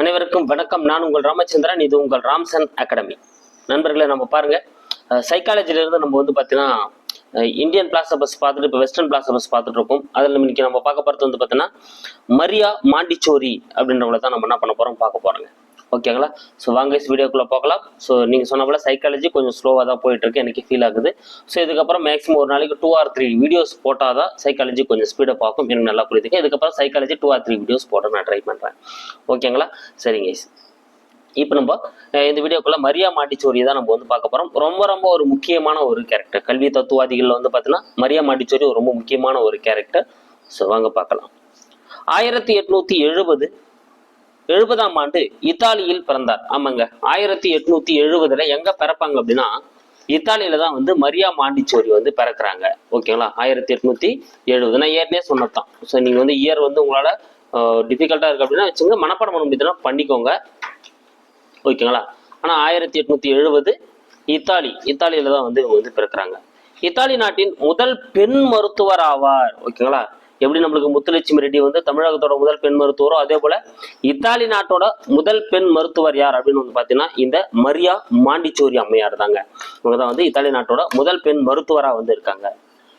அனைவருக்கும் வணக்கம். நான் உங்கள் ராமச்சந்திரன். இது உங்கள் ராம்சன் அகாடமி. நண்பர்களை நம்ம பாருங்க. சைக்காலஜில இருந்து நம்ம வந்து பார்த்தீங்கன்னா இந்தியன் பிளாசபஸ் பார்த்துட்டு இப்போ வெஸ்டர்ன் பிளாசபஸ் பார்த்துட்டு இருக்கோம். அதில் இன்னைக்கு நம்ம பார்க்க போகிறது வந்து பார்த்தீங்கன்னா மரியா மாண்டிச்சோரி அப்படின்றவங்கள தான் நம்ம என்ன பண்ண போகிறோம் பார்க்க போகிறோங்க ஓகேங்களா ஸோ வாங்க வீடியோக்குள்ளே பார்க்கலாம் ஸோ நீங்கள் சொன்ன போல சைக்காலஜி கொஞ்சம் ஸ்லோவாக தான் போயிட்டு இருக்கு எனக்கு ஃபீல் ஆகுது. ஸோ இதுக்கப்புறம் மேக்ஸிமம் ஒரு நாளைக்கு டூ ஆர் த்ரீ வீடியோஸ் போட்டால் தான் சைக்காலஜி கொஞ்சம் ஸ்பீடாக பார்க்கும். எனக்கு நல்லா புரியுதுங்க இதுக்கப்புறம் psychology two or three videos போட நான் ட்ரை பண்ணுறேன் ஓகேங்களா சரிங்க இப்போ நம்ம இந்த வீடியோக்குள்ள மரியா மாட்டிச்சோரியை தான் நம்ம வந்து பார்க்க போகிறோம் ரொம்ப ரொம்ப ஒரு முக்கியமான ஒரு கேரக்டர் கல்வி தத்துவாதிகளில் வந்து பார்த்தீங்கன்னா மரியா மாட்டிச்சோரி ரொம்ப முக்கியமான ஒரு கேரக்டர் ஸோ வாங்க பார்க்கலாம். ஆயிரத்தி எட்நூத்தி எழுபது எழுபதாம் ஆண்டு இத்தாலியில் பிறந்தார். ஆமாங்க. ஆயிரத்தி எட்நூத்தி எழுபதுல எங்க பிறப்பாங்க அப்படின்னா இத்தாலியில தான் வந்து மரியா மாண்டிச்சோரி வந்து பிறக்கிறாங்க. ஓகேங்களா ஆயிரத்தி எட்நூத்தி எழுபது நான் ஏற்கனவே சொன்னதான் ஸோ நீங்க வந்து இயர் வந்து உங்களால டிஃபிகல்ட்டா இருக்கு அப்படின்னா வச்சுங்க மனப்பாடம் பண்ண முடியுதுன்னா பண்ணிக்கோங்க. ஓகேங்களா ஆனா ஆயிரத்தி எட்நூத்தி எழுபது இத்தாலி இத்தாலியில தான் வந்து இவங்க வந்து பிறக்குறாங்க. இத்தாலி நாட்டின் முதல் பெண் மருத்துவர் ஆவார். ஓகேங்களா எப்படி நம்மளுக்கு முத்துலட்சுமி ரெட்டி வந்து தமிழகத்தோட முதல் பெண் மருத்துவரோ அதே போல இத்தாலி நாட்டோட முதல் பெண் மருத்துவர் யார் அப்படின்னு வந்து பார்த்தீங்கன்னா இந்த மரியா மாண்டிச்சோரி அம்மையார் தாங்க. இவங்க தான் வந்து இத்தாலி நாட்டோட முதல் பெண் மருத்துவராக வந்து இருக்காங்க.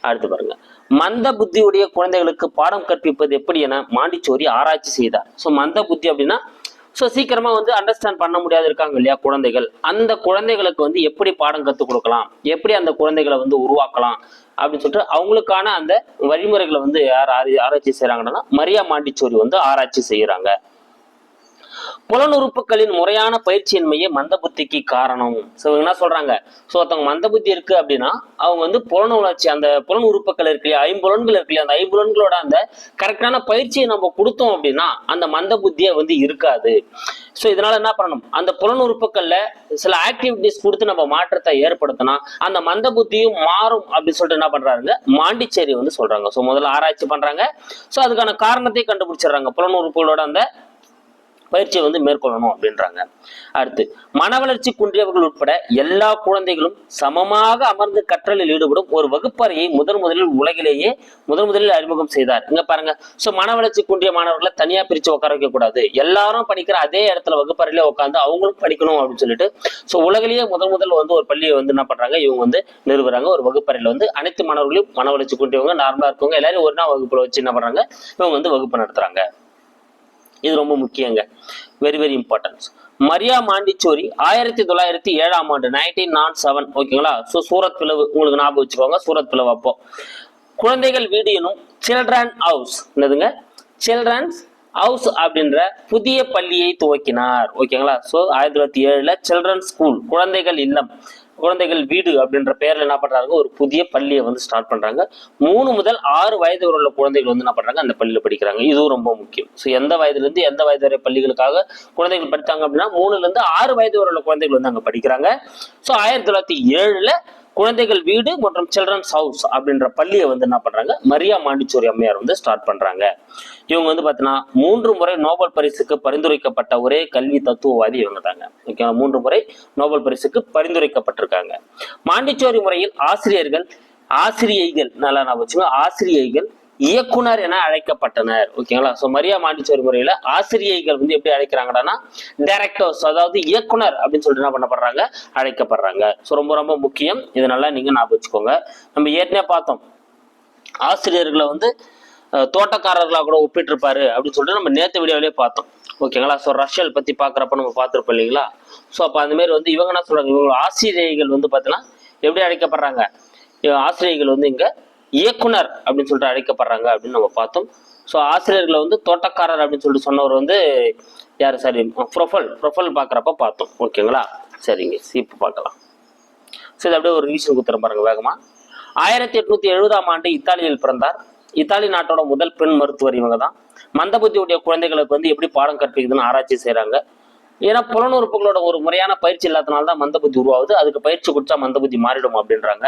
அடுத்து பாருங்க. மந்த புத்தியுடைய குழந்தைகளுக்கு பாடம் கற்பிப்பது எப்படி என மாண்டிச்சோரி ஆராய்ச்சி செய்தார். ஸோ மந்த புத்தி அப்படின்னா ஸோ சீக்கிரமா வந்து அண்டர்ஸ்டாண்ட் பண்ண முடியாது இருக்காங்க இல்லையா குழந்தைகள்? அந்த குழந்தைகளுக்கு வந்து எப்படி பாடம் கற்றுக் கொடுக்கலாம்? எப்படி அந்த குழந்தைகளை வந்து உருவாக்கலாம்? அப்படின்னு சொல்லிட்டு அவங்களுக்கான அந்த வழிமுறைகளை வந்து யார் ஆராய்ச்சி செய்றாங்கன்னா மரியா மாண்டிச்சோரி வந்து ஆராய்ச்சி செய்யறாங்க புலனுறுப்புகளின் முறையான பயிற்சியின்மையே மந்த புத்திக்கு காரணம் ஸோ என்ன சொல்றாங்க? ஸோ ஒருத்தவங்க மந்த புத்தி இருக்கு அப்படின்னா அவங்க வந்து புலன் உணர்ச்சி அந்த புலன் உறுப்புகள் இருக்கு இல்லையா ஐம்புலன்கள் இருக்கு இல்லையா அந்த ஐம்புலன்களோட அந்த கரெக்டான பயிற்சியை நம்ம கொடுத்தோம் அப்படின்னா அந்த மந்த புத்தியை வந்து இருக்காது. ஸோ இதனால என்ன பண்ணணும்? அந்த புலன் உறுப்புகள்ல சில ஆக்டிவிட்டிஸ் கொடுத்து நம்ம மாற்றத்தை ஏற்படுத்தினா அந்த மந்த புத்தியும் மாறும் அப்படின்னு சொல்லிட்டு என்ன பண்றாங்க மாண்டிச்சேரி வந்து சொல்றாங்க. ஸோ முதல்ல ஆராய்ச்சி பண்றாங்க. ஸோ அதுக்கான காரணத்தை கண்டுபிடிச்சிடுறாங்க. புலன் உறுப்புகளோட அந்த பயிற்சியை வந்து மேற்கொள்ளணும் அப்படின்றாங்க. அடுத்து மன வளர்ச்சி குன்றியவர்கள் உட்பட எல்லா குழந்தைகளும் சமமாக அமர்ந்து கற்றலில் ஈடுபடும் ஒரு வகுப்பறையை முதன் முதலில் உலகிலேயே முதன் முதலில் அறிமுகம் செய்தார். இங்க பாருங்க. சோ மன வளர்ச்சி குன்றிய மாணவர்களை தனியா பிரிச்சு உட்கார வைக்க கூடாது. எல்லாரும் படிக்கிற அதே இடத்துல வகுப்பறையில உட்காந்து அவங்களும் படிக்கணும் அப்படின்னு சொல்லிட்டு சோ உலகிலேயே முதன் முதல் வந்து ஒரு பள்ளியை வந்து என்ன பண்றாங்க? இவங்க வந்து நிறுவுறாங்க. ஒரு வகுப்பறையில வந்து அனைத்து மாணவர்களையும் மன வளர்ச்சி குன்றியவங்க நார்மலா இருக்கவங்க எல்லாரும் ஒரு நாள் வகுப்புல வச்சு என்ன பண்றாங்க? இவங்க வந்து வகுப்பு நடத்துறாங்க. இது ரொம்ப முக்கியங்க. Very very importance Maria Montessori ஆயிரத்தி தொள்ளாயிரத்தி ஏழாம் ஆண்டு நைன்டீன் நாட் செவன் ஓகேங்களா ஸோ சூரத் பிளவு உங்களுக்கு ஞாபகம் வச்சுக்கோங்க சூரத் பிளவு அப்போ. குழந்தைகள் வீடு எனும் சில்ட்ரன் ஹவுஸ் என்னதுங்க? சில்ட்ரன்ஸ் ஹவுஸ் அப்படின்ற புதிய பள்ளியை துவக்கினார் ஓகேங்களா ஸோ ஆயிரத்தி தொள்ளாயிரத்தி ஏழுல சில்ட்ரன் ஸ்கூல் குழந்தைகள் இல்லம். குழந்தைகள் வீடு அப்படின்ற பேர்ல என்ன பண்றாங்க? ஒரு புதிய பள்ளியை வந்து ஸ்டார்ட் பண்றாங்க. மூணு முதல் ஆறு வயது வரை உள்ள குழந்தைகள் வந்து என்ன பண்றாங்க? அந்த பள்ளியில படிக்கிறாங்க. இதுவும் ரொம்ப முக்கியம். ஸோ எந்த வயதுல இருந்து எந்த வயது வரை பள்ளிகளுக்காக குழந்தைகள் படித்தாங்க அப்படின்னா மூணுல இருந்து ஆறு வயது வரை உள்ள குழந்தைகள் வந்து அங்க படிக்கிறாங்க. ஸோ ஆயிரத்தி தொள்ளாயிரத்தி ஏழுல குழந்தைகள் வீடு மற்றும் சில்ட்ரன்ஸ் ஹவுஸ் அப்படின்ற பள்ளியை வந்து என்ன பண்றாங்க? மரியா மாண்டிச்சோரி அம்மையார் வந்து ஸ்டார்ட் பண்றாங்க. இவங்க வந்து பார்த்தீங்கன்னா மூன்று முறை நோபல் பரிசுக்கு பரிந்துரைக்கப்பட்ட ஒரே கல்வி தத்துவவாதி இவங்க தாங்க. ஓகேங்களா மூன்று முறை நோபல் பரிசுக்கு பரிந்துரைக்கப்பட்டிருக்காங்க. மாண்டிச்சோரி முறையில் ஆசிரியர்கள் ஆசிரியைகள் நல்லா நான் வச்சுங்க ஆசிரியைகள் இயக்குனர் என அழைக்கப்பட்டனர். ஓகேங்களா ஸோ மரியா மாண்டிச்சோரி முறையில ஆசிரியைகள் வந்து எப்படி அழைக்கிறாங்கன்னா டைரக்டர்ஸ் அதாவது இயக்குனர் அப்படின்னு சொல்லிட்டு என்ன பண்ணப்படுறாங்க? அழைக்கப்படுறாங்க. ஸோ ரொம்ப ரொம்ப முக்கியம். இது நல்லா நீங்க ஞாபகம் வச்சுக்கோங்க. நம்ம ஏற்கனவே பார்த்தோம். ஆசிரியர்களை வந்து தோட்டக்காரர்களாக கூட ஒப்பிட்டிருப்பாரு அப்படின்னு சொல்லிட்டு நம்ம நேற்று வீடியோவிலே பார்த்தோம். ஓகேங்களா ஸோ ரஷ்யல் பத்தி பார்க்குறப்ப நம்ம பார்த்துருப்போம் இல்லைங்களா? ஸோ அப்போ அந்த மாதிரி வந்து இவங்க என்ன சொல்றாங்க? இவங்க ஆசிரியைகள் வந்து பார்த்தீங்கன்னா எப்படி அழைக்கப்படுறாங்க? இவங்க ஆசிரியர்கள் வந்து இங்கே இயக்குனர் அப்படின்னு சொல்லிட்டு அழைக்கப்படுறாங்க அப்படின்னு நம்ம பார்த்தோம். ஸோ ஆசிரியர்களை வந்து தோட்டக்காரர் அப்படின்னு சொல்லிட்டு சொன்னவர் வந்து யார் சாரி? ப்ரொஃபல் ப்ரொஃபல் பார்க்குறப்ப பார்த்தோம். ஓகேங்களா சரிங்க. சீப்பு பார்க்கலாம். சரி அப்படியே ஒரு ரிவிஷன் கொடுத்துறேன் பாருங்க வேகமா. ஆயிரத்தி எட்நூத்தி எழுபதாம் ஆண்டு இத்தாலியில் பிறந்தார். இத்தாலி நாட்டோட முதல் பெண் மருத்துவர் இவங்க தான் மந்தபுத்தியுடைய குழந்தைகளுக்கு வந்து எப்படி பாடம் கற்பிக்குதுன்னு ஆராய்ச்சி செய்கிறாங்க ஏன்னா புலனுறுப்புகளோட ஒரு முறையான பயிற்சி இல்லாதனால தான் மந்தபுத்தி உருவாகுது. அதுக்கு பயிற்சி கொடுத்தா மந்தபுத்தி மாறிடும் அப்படின்றாங்க.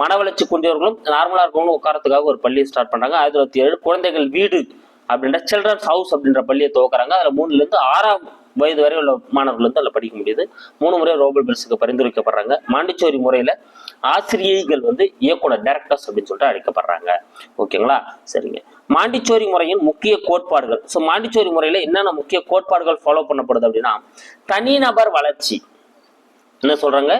மன வளர்ச்சி குன்றியவர்களும் நார்மலா இருக்கவங்களும் உட்காரத்துக்காக ஒரு பள்ளியை ஸ்டார்ட் பண்றாங்க. ஆயிரத்தி தொள்ளாயிரத்தி ஏழு குழந்தைகள் வீடு அப்படின்ற சில்ட்ரன்ஸ் ஹவுஸ் அப்படின்ற பள்ளியை துவக்கிறாங்க. அதில் மூணுலேருந்து ஆறாம் வயது வரை உள்ள மாணவர்கள் வந்து அதில் படிக்க முடியுது. மூணு முறை ரோபல் பரிசுக்கு பரிந்துரைக்கப்படுறாங்க. மாண்டிச்சோரி முறையில் ஆசிரியைகள் வந்து இயக்குனர் டேரக்டர்ஸ் அப்படின்னு சொல்லிட்டு அழைக்கப்படுறாங்க. ஓகேங்களா? சரிங்க. மாண்டிச்சோரி முறையின் முக்கிய கோட்பாடுகள். ஸோ மாண்டிச்சோரி முறையில் என்னென்ன முக்கிய கோட்பாடுகள் ஃபாலோ பண்ணப்படுது அப்படின்னா தனிநபர் வளர்ச்சி. என்ன சொல்றாங்க?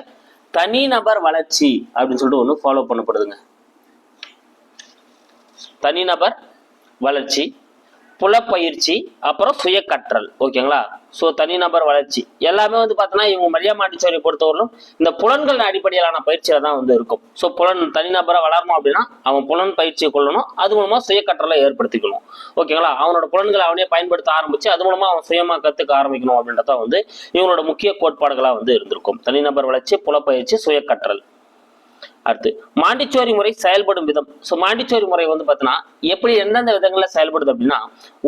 தனிநபர் வளர்ச்சி அப்படின்னு சொல்லிட்டு ஒன்று ஃபாலோ பண்ணப்படுதுங்க. தனிநபர் வளர்ச்சி. புலப்பயிற்சி அப்புறம் சுய கற்றல் ஓகேங்களா ஸோ தனிநபர் வளர்ச்சி. எல்லாமே வந்து பார்த்தோன்னா இவங்க மரியா மாண்டிச்சோரியை பொறுத்தவரையிலும் இந்த புலன்கள் அடிப்படையிலான பயிற்சியில தான் வந்து இருக்கும். ஸோ புலன் தனிநபரை வளரணும் அப்படின்னா அவன் புலன் பயிற்சியை கொள்ளணும். அது மூலமா சுய கற்றலை ஏற்படுத்திக்கணும். ஓகேங்களா? அவனோட புலன்களை அவனே பயன்படுத்த ஆரம்பிச்சு அது மூலமா அவன் சுயமாக கற்றுக்க ஆரம்பிக்கணும் அப்படின்றத வந்து இவங்களோட முக்கிய கோட்பாடுகளாக வந்து இருந்திருக்கும். தனிநபர் வளர்ச்சி புலப்பயிற்சி சுய கற்றல் அடுத்து மாண்டிச்சோரி முறை செயல்படும் விதம். ஸோ மாண்டிச்சோரி முறை வந்து பார்த்தீங்கன்னா எப்படி எந்தெந்த விதங்களில் செயல்படுது அப்படின்னா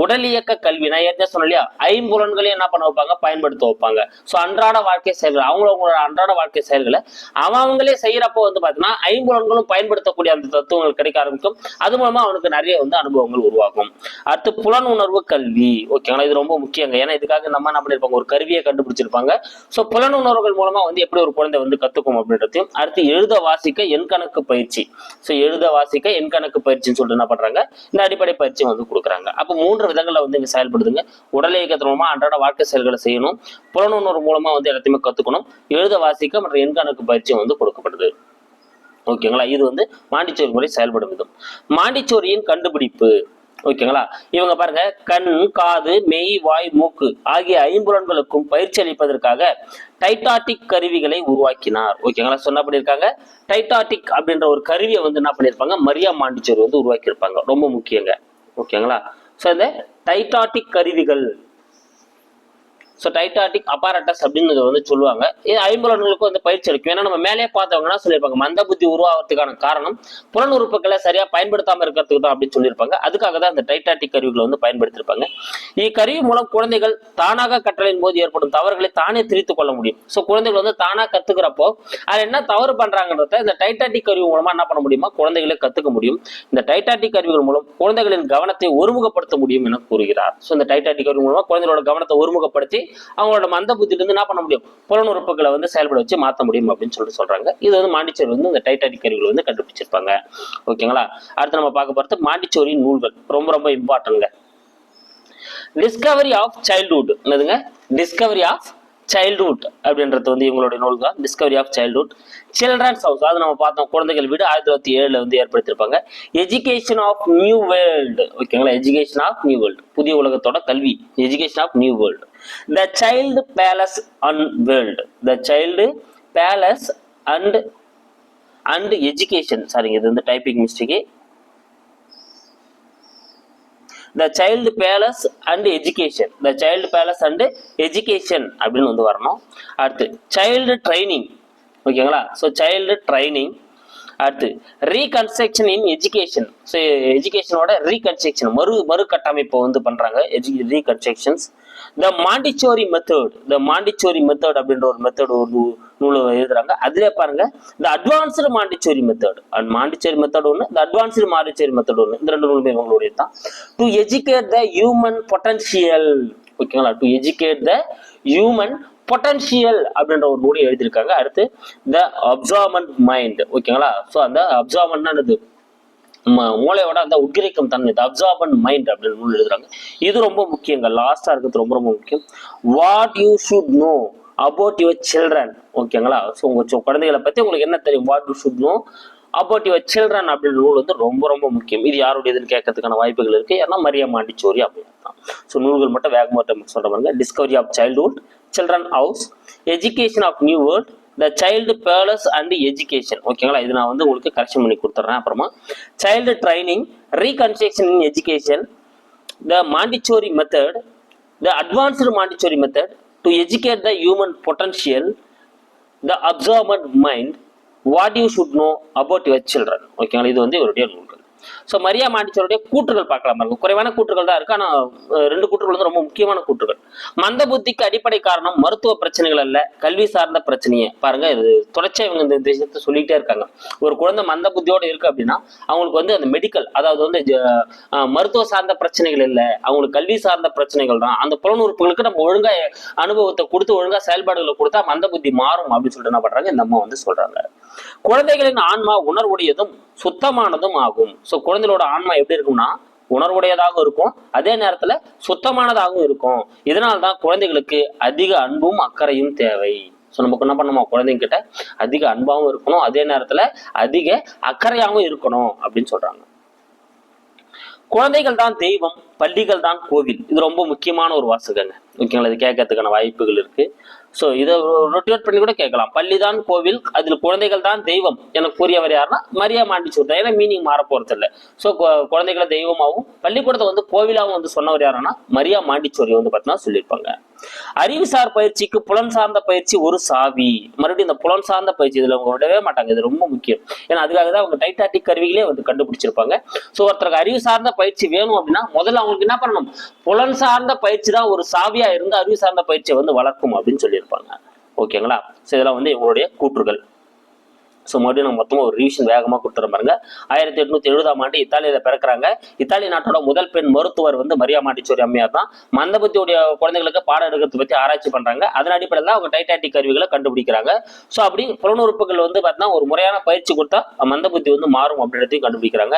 உடல் இயக்க கல்வி நான் ஏற்கனவே சொன்னேன் இல்லையா? ஐம்புலன்களையும் என்ன பண்ண வைப்பாங்க? பயன்படுத்த வைப்பாங்க. ஸோ அன்றாட வாழ்க்கை செயல்கள் அவங்களவங்களோட அன்றாட வாழ்க்கை செயல்களை அவன் அவங்களே செய்யறப்போ வந்து பார்த்தீங்கன்னா ஐம்புலன்களும் பயன்படுத்தக்கூடிய அந்த தத்துவங்கள் கிடைக்க ஆரம்பிக்கும். அது மூலமா அவனுக்கு நிறைய வந்து அனுபவங்கள் உருவாகும். அடுத்து புலன் உணர்வு கல்வி. ஓகேங்களா இது ரொம்ப முக்கியங்க. ஏன்னா இதுக்காக நம்ம என்ன பண்ணிருப்பாங்க? ஒரு கருவியை கண்டுபிடிச்சிருப்பாங்க. ஸோ புலன் உணர்வுகள் மூலமா வந்து எப்படி ஒரு குழந்தை வந்து கத்துக்கும் அப்படின்றதையும் அடுத்து எழுத வாசிக்க எண் கணக்கு பயிற்சி. ஸோ எழுத வாசிக்க எண் கணக்கு பயிற்சின்னு சொல்லிட்டு என்ன பண்றாங்க? இந்த அடிப்படை பயிற்சி வந்து கொடுக்குறாங்க. அப்போ மூன்று விதங்களில் வந்து இங்கே செயல்படுதுங்க. உடல் இயக்கத்தின் மூலமா அன்றாட வாழ்க்கை செயல்களை செய்யணும். புலனுணர்வு மூலமா வந்து எல்லாத்தையுமே கத்துக்கணும். எழுத வாசிக்க மற்றும் எண் கணக்கு பயிற்சியும் வந்து கொடுக்கப்படுது. ஓகேங்களா? இது வந்து மாண்டிச்சோரி முறை செயல்படும் விதம். மாண்டிச்சோரியின் கண்டுபிடிப்பு. ஓகேங்களா? இவங்க பாருங்க கண் காது மெய் வாய் மூக்கு ஆகிய ஐம்புலன்களுக்கும் பயிற்சி அளிப்பதற்காக டைட்டாட்டிக் கருவிகளை உருவாக்கினார். ஓகேங்களா? சொன்ன பண்ணியிருக்காங்க? டைட்டாட்டிக் அப்படின்ற ஒரு கருவியை வந்து என்ன பண்ணியிருப்பாங்க? மரியா மாண்டிச்சேரி வந்து உருவாக்கியிருப்பாங்க. ரொம்ப முக்கியங்க. ஓகேங்களா? ஸோ இந்த டைட்டாட்டிக் கருவிகள் ஸோ டைட்டாட்டிக் அப்பாரட்டஸ் அப்படின்னு வந்து சொல்லுவாங்க. இது ஐம்பலன்களுக்கும் வந்து பயிற்சி அளிக்கும். ஏன்னா நம்ம மேலே பார்த்தவங்கன்னா சொல்லியிருப்பாங்க மந்த புத்தி உருவாகிறதுக்கான காரணம் புலன் உறுப்புகளை சரியா பயன்படுத்தாமல் இருக்கிறதுக்கு தான் அப்படின்னு சொல்லியிருப்பாங்க. அதுக்காக தான் அந்த டைட்டாட்டிக் கருவிகளை வந்து பயன்படுத்தியிருப்பாங்க. இக்கருவி மூலம் குழந்தைகள் தானாக கற்றலின் போது ஏற்படும் தவறுகளை தானே திரித்து கொள்ள முடியும். ஸோ குழந்தைகள் வந்து தானாக கத்துக்கிறப்போ அது என்ன தவறு பண்றாங்கன்றத இந்த டைட்டாட்டிக் கருவி மூலமா என்ன பண்ண முடியுமா? குழந்தைகளை கத்துக்க முடியும். இந்த டைட்டாட்டிக் கருவிகள் மூலம் குழந்தைகளின் கவனத்தை ஒருமுகப்படுத்த முடியும் என கூறுகிறார். ஸோ இந்த டைட்டாட்டிக் கருவி மூலமா குழந்தைகளோட கவனத்தை ஒருமுகப்படுத்தி அவங்களோட மந்த புத்தியிலிருந்து என்ன பண்ண முடியும்? புலனுறுப்புகளை வந்து செயல்பட வச்சு மாற்ற முடியும் அப்படின்னு சொல்லிட்டு சொல்றாங்க. இது வந்து மாண்டிச்சோரி வந்து இந்த டைட்டானிக் கருவிகள் வந்து கண்டுபிடிச்சிருப்பாங்க. ஓகேங்களா? அடுத்து நம்ம பார்க்க போகிறது மாண்டிச்சோரியின் நூல்கள். ரொம்ப ரொம்ப இம்பார்ட்டன்ங்க டிஸ்கவரி ஆஃப் சைல்ட்ஹுட் என்னதுங்க? டிஸ்கவரி ஆஃப் சைல்ட்ஹுட் அப்படின்றது வந்து இவங்களுடைய நூல் தான். Discovery of childhood children's house அது நம்ம பார்த்தோம். குழந்தைகள் வீடு ஆயிரத்தி தொள்ளாயிரத்தி ஏழுல வந்து ஏற்படுத்தியிருப்பாங்க. எஜுகேஷன் ஆஃப் நியூ வேர்ல்டு ஓகேங்களா? எஜுகேஷன் ஆஃப் நியூ வேர்ல்டு புதிய உலகத்தோட கல்வி. Education of new world the child palace and world the child palace and and education சாரிங்க இது வந்து typing mistake the child palace and education the child palace and education அப்படின்னு வந்து வரணும். அடுத்து சைல்டு ட்ரைனிங் ஓகேங்களா ஸோ சைல்டு ட்ரைனிங் அடுத்து reconstruction in education so எஜுகேஷனோட ரீகன்ஸ்ட்ரக்ஷன் மறு மறு கட்டமைப்பை வந்து பண்ணுறாங்க எஜு reconstructions the Montessori method the Montessori method அப்படின்ற ஒரு மெத்தட் ஒரு நூலை எழுதுறாங்க. அதுலயே பாருங்க இந்த advanced Montessori method and Montessori method ஒன்று இந்த அட்வான்ஸ்டு மாண்டிச்சோரி மெத்தட் ஒன்று இந்த ரெண்டு நூலுமே உங்களுடைய தான். To educate the human potential ஓகேங்களா? To educate the human potential அப்படின்ற ஒரு நூலை எழுதியிருக்காங்க. அடுத்து த அப்சார்மெண்ட் மைண்ட் ஓகேங்களா? ஸோ அந்த அப்சார்மெண்ட்னா என்னது? மூளையோட அந்த உட்கிரிக்கும் தன்மை அப்சார்பன் மைண்ட் அப்படின்னு நூல் எழுதுறாங்க. இது ரொம்ப முக்கியங்க. லாஸ்டா இருக்கிறது ரொம்ப ரொம்ப முக்கியம். What you should know about your children ஓகேங்களா? ஸோ உங்க குழந்தைகளை பத்தி உங்களுக்கு என்ன தெரியும்? What you should know about your children அப்படின்ற நூல் வந்து ரொம்ப ரொம்ப முக்கியம். இது யாருடையதுன்னு கேட்கறதுக்கான வாய்ப்புகள் இருக்கு. ஏன்னா மரியா மாண்டிச்சோரி அப்படின்னு தான் ஸோ நூல்கள் மட்டும் வேகமாக சொல்ற பாருங்க. Discovery of childhood children house education of new world the child palace and education ஓகேங்களா இது நான் வந்து உங்களுக்கு கரெக்ஷன் பண்ணி கொடுத்துட்றேன் அப்புறமா. Child training reconstruction in education the Montessori method the advanced Montessori method to educate the human potential the absorbent mind what you should know about your children ஓகேங்களா இது வந்து இவருடைய நூல்கள் ஸோ மரியா மாண்டிச்சோருடைய கூற்றுகள் பார்க்கலாம் இருக்கும் குறைவான கூற்றுகள் தான் இருக்கு. ஆனால் ரெண்டு கூற்றுகள் வந்து ரொம்ப முக்கியமான கூற்றுகள். மந்த புத்திக்கு அடிப்படை காரணம் மருத்துவ பிரச்சனைகள் அல்ல கல்வி சார்ந்த பிரச்சனையே. பாருங்க இது தொடர்ச்சியாக இவங்க இந்த விஷயத்த சொல்லிட்டே இருக்காங்க. ஒரு குழந்தை மந்த புத்தியோட இருக்கு அப்படின்னா அவங்களுக்கு வந்து அந்த மெடிக்கல் அதாவது வந்து மருத்துவ சார்ந்த பிரச்சனைகள் இல்லை அவங்களுக்கு கல்வி சார்ந்த பிரச்சனைகள் தான். அந்த புலனுறுப்புகளுக்கு நம்ம ஒழுங்கா அனுபவத்தை கொடுத்து ஒழுங்கா செயல்பாடுகளை கொடுத்தா மந்த புத்தி மாறும் அப்படின்னு சொல்லிட்டு என்ன பண்றாங்க? இந்த அம்மா வந்து சொல்றாங்க. குழந்தைகளின் ஆன்மா உணர்வுடையதும் சுத்தமானதும் ஆகும். ஸோ குழந்தைகளோட ஆன்மா எப்படி இருக்கும்னா உணர்வுடையதாகவும் இருக்கும். அதே நேரத்துல சுத்தமானதாகவும் இருக்கும். இதனால தான் குழந்தைகளுக்கு அதிக அன்பும் அக்கறையும் தேவை. ஸோ நமக்கு என்ன பண்ணுமா குழந்தைங்க கிட்ட அதிக அன்பாகவும் இருக்கணும். அதே நேரத்துல அதிக அக்கறையாகவும் இருக்கணும் அப்படின்னு சொல்றாங்க. குழந்தைகள் தான் தெய்வம் பள்ளிகள் தான் கோவில். இது ரொம்ப முக்கியமான ஒரு வாசகங்க. ஓகேங்களா? இது கேட்கறதுக்கான வாய்ப்புகள் இருக்கு. ஸோ இதை ரொட்டேட் பண்ணி கூட கேட்கலாம். பள்ளி தான் கோவில் அதில் குழந்தைகள் தான் தெய்வம் எனக்கு கூறியவர் யாருன்னா மரியா மாண்டிச்சு தான். ஏன்னா மீனிங் மாற போறது இல்லை ஸோ குழந்தைகளை தெய்வமாகவும் பள்ளிக்கூடத்தை வந்து கோவிலாகவும் வந்து சொன்னவர் யாருன்னா மரியா மாண்டிச்சோரி வந்து பார்த்தீங்கன்னா சொல்லியிருப்பாங்க. அறிவுசார் பயிற்சிக்கு புலன் சார்ந்த பயிற்சி ஒரு சாவி. மறுபடியும் இந்த புலன் சார்ந்த பயிற்சி இதுல அவங்க விடவே மாட்டாங்க. இது ரொம்ப முக்கியம். ஏன்னா அதுக்காக தான் அவங்க டைட்டாட்டிக் கருவிகளே வந்து கண்டுபிடிச்சிருப்பாங்க. ஸோ ஒருத்தருக்கு அறிவு சார்ந்த பயிற்சி வேணும் அப்படின்னா முதல்ல அவங்களுக்கு என்ன பண்ணணும்? புலன் சார்ந்த பயிற்சி தான் ஒரு சாவியா இருந்து அறிவு சார்ந்த பயிற்சியை வந்து வளர்க்கும் அப்படின்னு சொல்லி சொல்லியிருப்பாங்க. ஓகேங்களா ஸோ இதெல்லாம் வந்து இவங்களுடைய கூற்றுகள். ஸோ மறுபடியும் நம்ம மொத்தமாக ஒரு ரிவிஷன் வேகமாக கொடுத்துறோம் பாருங்க. ஆயிரத்தி எட்நூத்தி எழுபதாம் ஆண்டு இத்தாலியில பிறக்கிறாங்க. இத்தாலி நாட்டோட முதல் பெண் மருத்துவர் வந்து மரியா மாட்டிச்சோரி அம்மையார் தான். மந்தபத்தியுடைய குழந்தைகளுக்கு பாடம் எடுக்கிறது பத்தி ஆராய்ச்சி பண்றாங்க. அதன் அடிப்படையில் தான் அவங்க டைட்டாட்டிக் கருவிகளை கண்டுபிடிக்கிறாங்க. ஸோ அப்படி புலனுறுப்புகள் வந்து பார்த்தீங்கன்னா ஒரு முறையான பயிற்சி கொடுத்தா மந்தபுத்தி வந்து மாறும் அப்படின்றதையும் கண்டுபிடிக்கிறாங்க.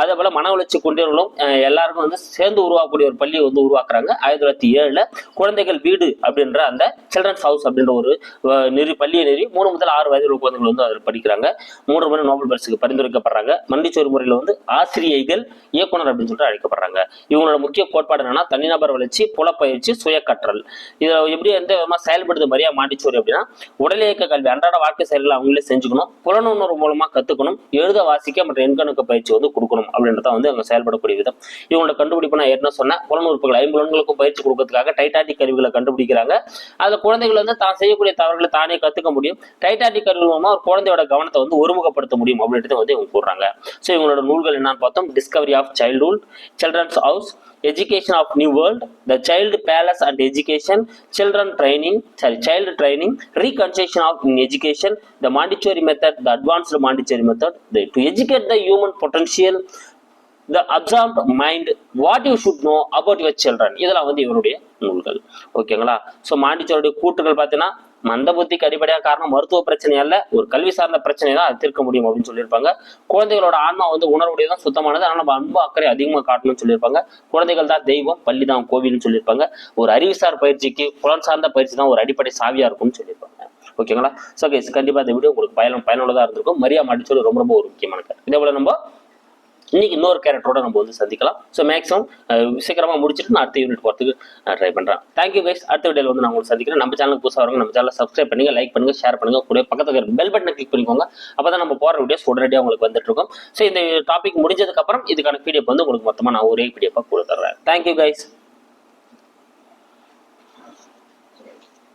அதே போல மன வளர்ச்சி கொண்டவர்களும் எல்லாருக்கும் வந்து சேர்ந்து உருவாக்கக்கூடிய ஒரு பள்ளியை வந்து உருவாக்குறாங்க. ஆயிரத்தி தொள்ளாயிரத்தி ஏழுல குழந்தைகள் வீடு அப்படின்ற அந்த சில்ட்ரன்ஸ் ஹவுஸ் அப்படின்ற ஒரு நெறி பள்ளியை நெறி மூணு முதல் ஆறு வயது குழந்தைகள் வந்து அதில் படிக்கிறாங்க. மூன்று முறை நோபல் பரிசுக்கு பரிந்துரைக்கப்படுறாங்க. மண்டிச்சோரி முறையில் வந்து ஆசிரியைகள் இயக்குனர் அப்படின்னு சொல்லிட்டு அழைக்கப்படுறாங்க. இவங்களோட முக்கிய கோட்பாடு என்னன்னா தனிநபர் வளர்ச்சி புலப்பயிற்சி சுய கற்றல் எப்படி எந்த விதமா செயல்படுது மரியா மாண்டிச்சோறு அப்படின்னா உடல் இயக்க கல்வி அன்றாட வாழ்க்கை செயல்களை அவங்களே செஞ்சுக்கணும் புலனுணர்வு மூலமா கத்துக்கணும் எழுத வாசிக்க மற்றும் எண்கணக்கு பயிற்சி வந்து கொடுக்கணும் அப்படின்றத வந்து அவங்க செயல்படக்கூடிய விதம். இவங்களோட கண்டுபிடிப்பு நான் ஏற்கனவே சொன்னேன். புலனுறுப்புகள் ஐம்புலன்களுக்கும் பயிற்சி கொடுக்கறதுக்காக டைட்டாட்டிக் கருவிகளை கண்டுபிடிக்கிறாங்க. அதுல குழந்தைகள் வந்து தான் செய்யக்கூடிய தவறுகளை தானே கத்துக்க முடியும். டைட்டாட்டிக் கருவி மூலமா ஒரு குழந்தையோட கவனத்தை வந்து ஒருமுகப்படுத்த முடியும் அப்படின்றத வந்து இவங்க கூறுறாங்க. ஸோ இவங்களோட நூல்கள் என்னன்னு பார்த்தோம். Discovery of childhood children's house education of new world the child palace and education children training sorry child training reconstruction of in education the Montessori method the advanced Montessori method to educate the human potential the absorbed mind what you should know about your children இதெல்லாம் வந்து இவருடைய நூல்கள். ஓகேங்களா so மாண்டிச்சோருடைய கூற்றுகள் பார்த்தீங்கன்னா மந்த புத்திக்கு அடிப்படையாக காரணம் மருத்துவ பிரச்சனை அல்ல. ஒரு கல்வி சார்ந்த பிரச்சனை தான் அது தீர்க்க முடியும் அப்படின்னு சொல்லியிருப்பாங்க. குழந்தைகளோட ஆன்மா வந்து உணர்வுடையதான் சுத்தமானது. ஆனால் நம்ம அன்பு அக்கறை அதிகமாக காட்டணும்னு சொல்லியிருப்பாங்க. குழந்தைகள் தான் தெய்வம் பள்ளி தான் கோவில்னு சொல்லியிருப்பாங்க. ஒரு அறிவுசார் பயிற்சிக்கு புலன் சார்ந்த பயிற்சி தான் ஒரு அடிப்படை சாவியா இருக்கும்னு சொல்லியிருப்பாங்க. ஓகேங்களா ஸோ கைஸ் கண்டிப்பாக இந்த வீடியோ உங்களுக்கு பயன் பயனுள்ளதாக இருந்திருக்கும். மரியா மாட்டிச்சோடு ரொம்ப ரொம்ப ஒரு முக்கியமான இதே போல நம்ம இன்னைக்கு இன்னொரு கேரக்டரோட நம்ம வந்து சந்திக்கலாம். ஸோ மேக்ஸிமம் சீக்கிரமாக முடிச்சுட்டு நான் அடுத்த யூனிட் போகிறதுக்கு ட்ரை பண்ணுறேன் தேங்க்யூ கைஸ் அடுத்த வீடியோவில் வந்து நான் உங்களுக்கு சந்திக்கிறேன். நம்ம சேனலுக்கு புதுசாக வரவங்க நம்ம சேனலை சப்ஸ்கிரைப் பண்ணுங்கள் லைக் பண்ணுங்கள் ஷேர் பண்ணுங்கள் கூட பக்கத்துக்கு இருக்கிற பெல் பட்டனை கிளிக் பண்ணிக்கோங்க. அப்பதான் நம்ம போகிற வீடியோஸ் உடனடியாக உங்களுக்கு வந்துட்டு இருக்கும். ஸோ இந்த டாபிக் முடிஞ்சதுக்கப்புறம் இதுக்கான பிடிஎஃப் வந்து உங்களுக்கு மொத்தமாக நான் ஒரே பிடிஎஃபாக கொடுத்துட்றேன் தேங்க்யூ கைஸ்